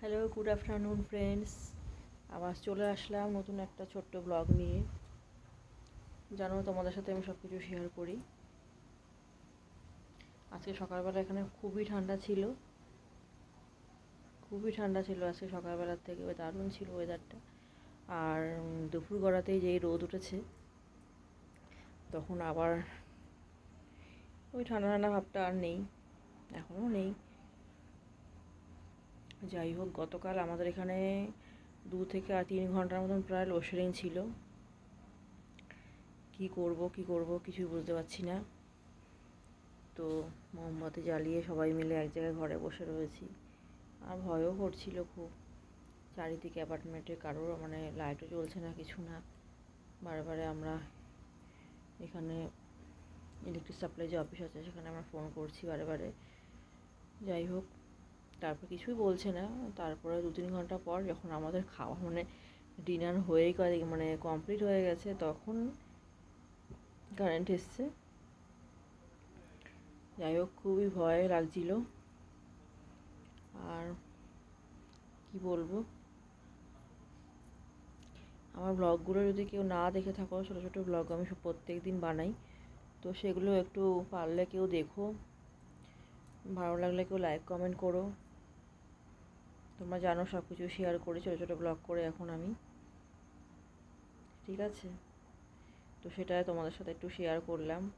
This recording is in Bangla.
হ্যালো গুড আফটারনুন ফ্রেন্ডস আবার চলে আসলাম নতুন একটা ছোট্ট ব্লগ নিয়ে। জানো, তোমাদের সাথে আমি সব কিছু শেয়ার করি। আজকে সকালবেলা এখানে খুবই ঠান্ডা ছিল। খুবই ঠান্ডা ছিল আজকে সকালবেলার থেকে দারুণ ছিল ওয়েদারটা আর দুপুর গড়াতেই যেই রোদ উঠেছে, তখন আবার ওই ঠান্ডা ঠান্ডা ভাবটা আর নেই, এখনও নেই। যাই হোক, গতকাল আমাদের এখানে দু থেকে আর তিন ঘণ্টার মতন প্রায় লোডশেডিং ছিল। কি করব কি করব কিছুই বুঝতে পারছি না। তো মোমবাতি জ্বালিয়ে সবাই মিলে এক জায়গায় ঘরে বসে রয়েছি। আর ভয়ও করছিল খুব। চারিদিকে অ্যাপার্টমেন্টে কারোর মানে লাইটও জ্বলছে না, কিছু না। বারে আমরা এখানে ইলেকট্রিক সাপ্লাই যে অফিস আছে, সেখানে আমরা ফোন করছি বারে বারে। যাই হোক তারপর কিছুই বলছে না। তারপরে দু তিন ঘণ্টা পর যখন আমাদের খাওয়া মানে ডিনার করে মানে কমপ্লিট হয়ে গেছে, তখন কারেন্ট এসছে। যাই হোক, খুবই ভয় লাগছিল। আর কি বলব? আমার ব্লগগুলো যদি কেউ না দেখে থাকো, ছোটো ছোটো ব্লগ আমি সব প্রত্যেক দিন বানাই। তো সেগুলো একটু পারলে কেউ দেখো। ভালো লাগলে কেউ লাইক কমেন্ট করো। তোমরা জানো সব কিছু শেয়ার করে ছোটো ছোটো ব্লগ করে এখন আমি। ঠিক আছে? তো সেটা তোমাদের সাথে একটু শেয়ার করলাম।